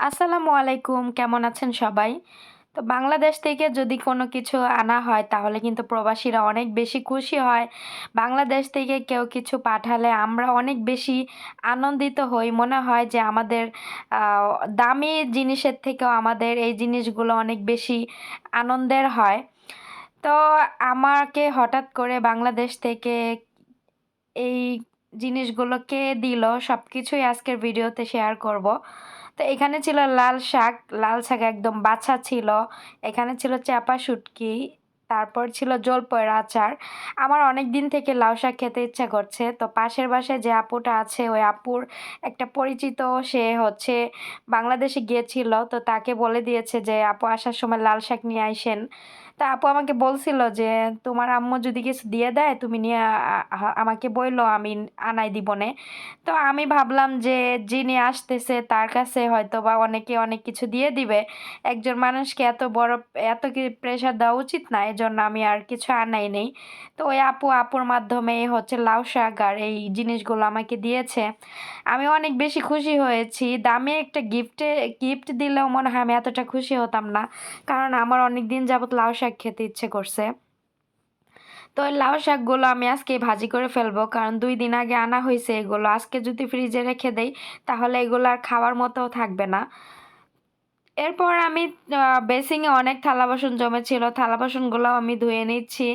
আসসালামু আলাইকুম, কেমন আছেন সবাই? তো বাংলাদেশ থেকে যদি কোনো কিছু আনা হয়, তাহলে কিন্তু প্রবাসীরা অনেক বেশি খুশি হয়। বাংলাদেশ থেকে কেউ কিছু পাঠালে আমরা অনেক বেশি আনন্দিত হই। মনে হয় যে আমাদের দামি জিনিসের থেকেও আমাদের এই জিনিসগুলো অনেক বেশি আনন্দের হয়। তো আমাকে হঠাৎ করে বাংলাদেশ থেকে এই জিনিসগুলো কে দিল। সব কিছুই আজকের ভিডিওতে শেয়ার করব। তো এখানে ছিল লাল শাক। লাল শাক একদম বাছা ছিল। এখানে ছিল চাপা শুটকি। তারপর ছিল জলপয়ের আচার। আমার অনেক দিন থেকে লাউ শাক খেতে ইচ্ছা করছে। তো পাশের বাসায় যে আপুটা আছে, ওই আপুর একটা পরিচিত, সে হচ্ছে বাংলাদেশে গিয়েছিল। তো তাকে বলে দিয়েছে যে, আপু, আসার সময় লাল শাক নিয়ে আইসেন তা আপু আমাকে বলছিল যে, তোমার আম্মু যদি কিছু দিয়ে দেয়, তুমি নিয়ে আমাকে বলল আমি আনাই দিবনে তো আমি ভাবলাম যে, যিনি আসতেছে, তার কাছে হয়তো বা অনেকে অনেক কিছু দিয়ে দিবে। একজন মানুষকে এত বড়, এত কি প্রেশার দেওয়া উচিত না, এজন্য আমি আর কিছু আনাই নেই। তো ওই আপু, আপুর মাধ্যমে হচ্ছে লাউ শাক আর এই জিনিসগুলো আমাকে দিয়েছে। আমি অনেক বেশি খুশি হয়েছি। দামে একটা গিফটে গিফট দিলেও মনে হয় আমি এতটা খুশি হতাম না। কারণ আমার অনেক দিন যাবত লাউ শাক খেতে ইচ্ছে করছে। তো লাউ শাকগুলো আমি আজকে ভাজি করে ফেলব, কারণ দুই দিন আগে আনা হয়েছে এগুলো। আজকে যদি ফ্রিজে রেখে দেই, তাহলে এগুলো আর খাওয়ার মতো থাকবে না। এরপর আমি বেসিংয়ে অনেক থালা বাসন জমেছিল, থালা বাসনগুলো আমি ধুয়ে নিচ্ছি।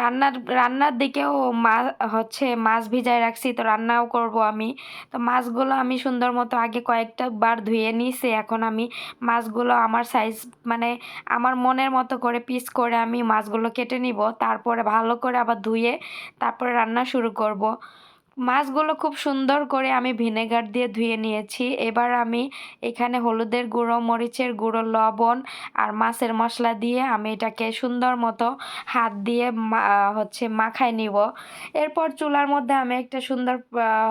রান্নার রান্নার দিকেও মা, হচ্ছে মাছ ভিজায় রাখছি, তো রান্নাও করব আমি। তো মাছগুলো আমি সুন্দর মতো আগে কয়েকটা বার ধুয়ে নিয়েছি এখন আমি মাছগুলো আমার সাইজ মানে আমার মনের মতো করে পিস করে আমি মাছগুলো কেটে নিব, তারপরে ভালো করে আবার ধুয়ে তারপরে রান্না শুরু করব। মাছগুলো খুব সুন্দর করে আমি ভিনেগার দিয়ে ধুয়ে নিয়েছি। এবার আমি এখানে হলুদের গুঁড়ো, মরিচের গুঁড়ো, লবণ আর মাছের মশলা দিয়ে আমি এটাকে সুন্দর মতো হাত দিয়ে হচ্ছে মাখায় নিব। এরপর চুলার মধ্যে আমি একটা সুন্দর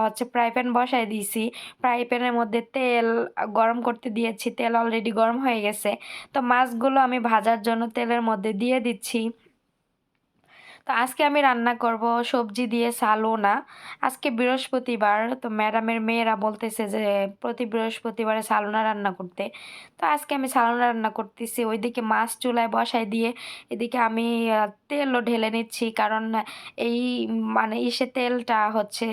হচ্ছে ফ্রাই প্যান বসাই দিয়েছি। ফ্রাই প্যানের মধ্যে তেল গরম করতে দিয়েছি। তেল অলরেডি গরম হয়ে গেছে। তো মাছগুলো আমি ভাজার জন্য তেলের মধ্যে দিয়ে দিচ্ছি। তো আজকে আমি রান্না করব সবজি দিয়ে সালোনা। আজকে বৃহস্পতিবার, তো ম্যাডামের মেয়েরা বলতেছে যে প্রতি বৃহস্পতিবারে সালোনা রান্না করতে। তো আজকে আমি সালোনা রান্না করতেছি, ওইদিকে মাছ চুলায় বসাই দিয়ে এদিকে আমি তেলও ঢেলে নিচ্ছি কারণ এই মানে ইসে তেলটা হচ্ছে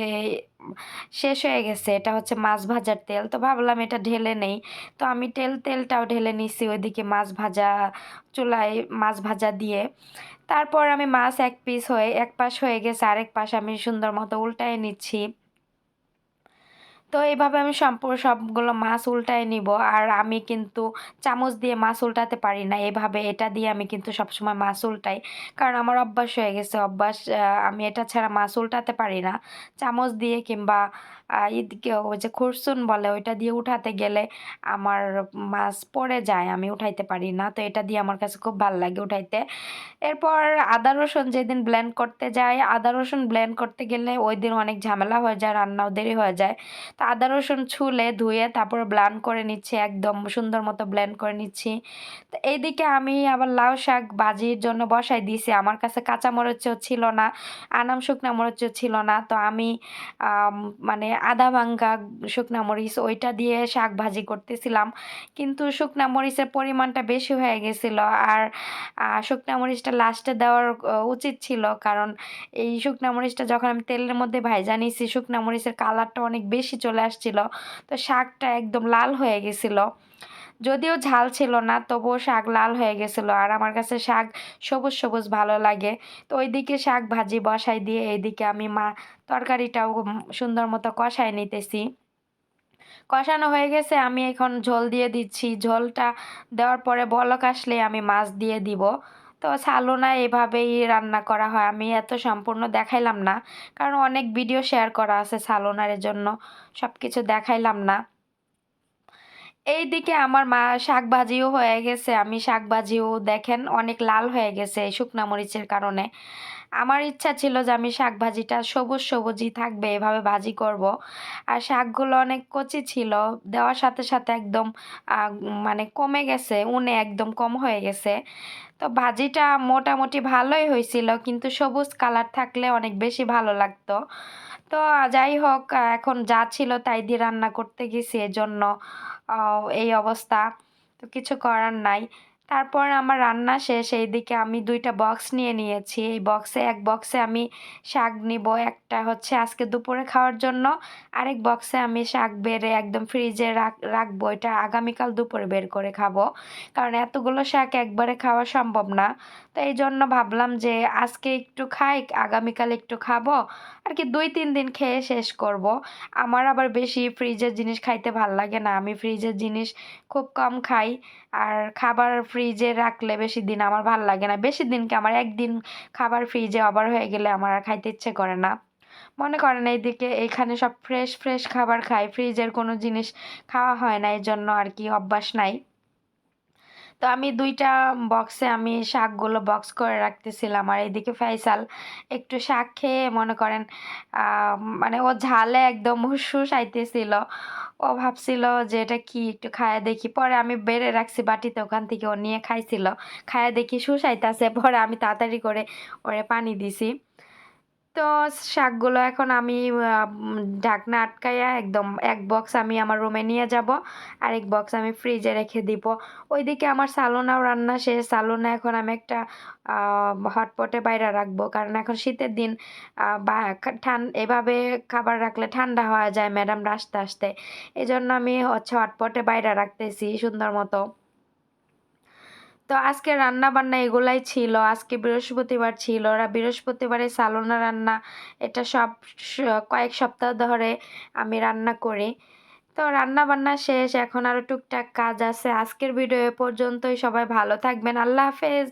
শেষ হয়ে গেছে, এটা হচ্ছে মাছ ভাজার তেল। তো ভাবলাম এটা ঢেলে নেই। তো আমি তেল, তেলটাও ঢেলে নিচ্ছি ওইদিকে মাছ ভাজা চুলায় মাছ ভাজা দিয়ে। তারপর আমি মাছ এক পিস হয়ে, এক পাশ হয়ে গেছে, আরেক পাশ আমি সুন্দর মতো উল্টায় নিচ্ছি। তো এইভাবে আমি সম্পূর্ণ সবগুলো মাছ উল্টায় নিব, আর আমি কিন্তু চামচ দিয়ে মাছ উল্টাতে পারি না। এভাবে এটা দিয়ে আমি কিন্তু সবসময় মাছ উল্টাই, কারণ আমার অভ্যাস হয়ে গেছে। অভ্যাস আমি এটা ছাড়া মাছ উল্টাতে পারি না। চামচ দিয়ে কিংবা ওই যে খুরসুন বলে, ওইটা দিয়ে উঠাতে গেলে আমার মাছ পড়ে যায়, আমি উঠাইতে পারি না। তো এটা দিয়ে আমার কাছে খুব ভালো লাগে উঠাইতে। এরপর আদা, রসুন যেদিন ব্লেন্ড করতে যাই, আদা, রসুন ব্লেন্ড করতে গেলে ওই দিন অনেক ঝামেলা হয়ে যায়, রান্নাও দেরি হয়ে যায়। তো আদা, রসুন ছুলে, ধুয়ে তারপর ব্লেন্ড করে নিচ্ছি, একদম সুন্দর মতো ব্লেন্ড করে নিচ্ছি। তো এইদিকে আমি আবার লাউ শাক বাজির জন্য বসাই দিয়েছি। আমার কাছে কাঁচা মরিচও ছিল না, আনাম শুকনা মরিচও ছিল না। তো আমি মানে আদা, ভাঙ্গা, শুকনা মরিচ ওইটা দিয়ে শাক ভাজি করতেছিলাম। কিন্তু শুকনা মরিচের পরিমাণটা বেশি হয়ে গেছিল আর শুকনা মরিচটা লাস্টে দেওয়ার উচিত ছিল। কারণ এই শুকনা মরিচটা যখন আমি তেলের মধ্যে ভাই জানিয়েছি শুকনা মরিচের কালারটা অনেক বেশি চলে আসছিল। তো শাকটা একদম লাল হয়ে গেছিল। যদিও ঝাল ছিল না, তবুও শাক লাল হয়ে গেছিল আর আমার কাছে শাক সবুজ সবুজ ভালো লাগে। তো ওইদিকে শাক ভাজি বসাই দিয়ে এইদিকে আমি মা তরকারিটাও সুন্দর মতো কষায় নিতেছি। কষানো হয়ে গেছে, আমি এখন ঝোল দিয়ে দিচ্ছি। ঝোলটা দেওয়ার পরে বলক আসলে আমি মাছ দিয়ে দিব। তো সালোনা এভাবেই রান্না করা হয়, আমি এত সম্পূর্ণ দেখাইলাম না। কারণ অনেক ভিডিও শেয়ার করা আছে সালোনার জন্য সব কিছু দেখাইলাম না। এইদিকে আমার মা শাক ভাজিও হয়ে গেছে। আমি শাক ভাজিও দেখেন অনেক লাল হয়ে গেছে শুকনা মরিচের কারণে। আমার ইচ্ছা ছিল যে আমি শাক ভাজিটা সবুজ সবুজই থাকবে, এভাবে ভাজি করব। আর শাকগুলো অনেক কচি ছিল, দেওয়ার সাথে সাথে একদম মানে কমে গেছে, উনে একদম কম হয়ে গেছে। তো ভাজিটা মোটামুটি ভালোই হয়েছিল, কিন্তু সবুজ কালার থাকলে অনেক বেশি ভালো লাগতো। তো যাই হোক এখন যা ছিল তাই দিয়ে রান্না করতে গেছি, এজন্য এই অবস্থা। তো কিছু করার নাই। তারপর আমার রান্না শেষ, এইদিকে আমি দুইটা বক্স নিয়ে নিয়েছি। এই বক্সে এক বক্সে আমি শাক নিব, একটা হচ্ছে আজকে দুপুরে খাওয়ার জন্য, আরেক বক্সে আমি শাক বেড়ে একদম ফ্রিজে রাখ, রাখব, এটা আগামীকাল দুপুরে বের করে খাব। কারণ এতগুলো শাক একবারে খাওয়া সম্ভব না। তো এই জন্য ভাবলাম যে আজকে একটু খাই, আগামীকাল একটু খাব, আর কি দুই, তিন দিন খেয়ে শেষ করব। আমার আবার বেশি ফ্রিজের জিনিস খাইতে ভালো লাগে না। আমি ফ্রিজের জিনিস খুব কম খাই, আর খাবার ফ্রিজে রাখলে বেশি দিন আমার ভালো লাগে না। বেশি দিনকে আমার একদিন খাবার ফ্রিজে অবার হয়ে গেলে আমার আর খাইতে ইচ্ছে করে না। মনে করেন এইদিকে এখানে সব ফ্রেশ ফ্রেশ খাবার খাই। ফ্রিজের কোনো জিনিস খাওয়া হয় না এই জন্য আর কি অভ্যাস নাই। তো আমি দুইটা বক্সে আমি শাকগুলো বক্স করে রাখতেছিলাম। আর এইদিকে ফাইসাল একটু শাক খেয়ে মনে করেন মানে ও ঝালে একদম হুসহুস আইতেছিল। ও ভাবছিল যে এটা কি একটু খায়া দেখি। পরে আমি বেড়ে রাখছি বাটিতে, ওখান থেকে ও নিয়ে খাইছিল। খায়া দেখি শুষাইতেছে পরে আমি তাড়াতাড়ি করে ওরে পানি দিছি। তো শাকগুলো এখন আমি ঢাকনা আটকাইয়া একদম এক বক্স আমি আমার রুমে নিয়ে যাব আর এক বক্স আমি ফ্রিজে রেখে দিব। ওইদিকে আমার সালোনাও রান্না শেষ। সালোনা এখন আমি একটা হটপটে বাইরে রাখব। কারণ এখন শীতের দিন বা ঠান, এভাবে খাবার রাখলে ঠান্ডা হওয়া যায় ম্যাডাম আসতে আসতে। এই জন্য আমি হচ্ছে হটপটে বাইরে রাখতেছি সুন্দর মতো। তো আজকে রান্না বান্না এগুলাই ছিল, আজকে বৃহস্পতিবার ছিল বৃহস্পতিবারে সালোনা রান্না, এটা সব কয়েক সপ্তাহ ধরে আমি রান্না করি। তো রান্না বান্না শেষ, এখন আরও টুকটাক কাজ আছে। আজকের ভিডিও পর্যন্তই, সবাই ভালো থাকবেন, আল্লাহ হাফেজ।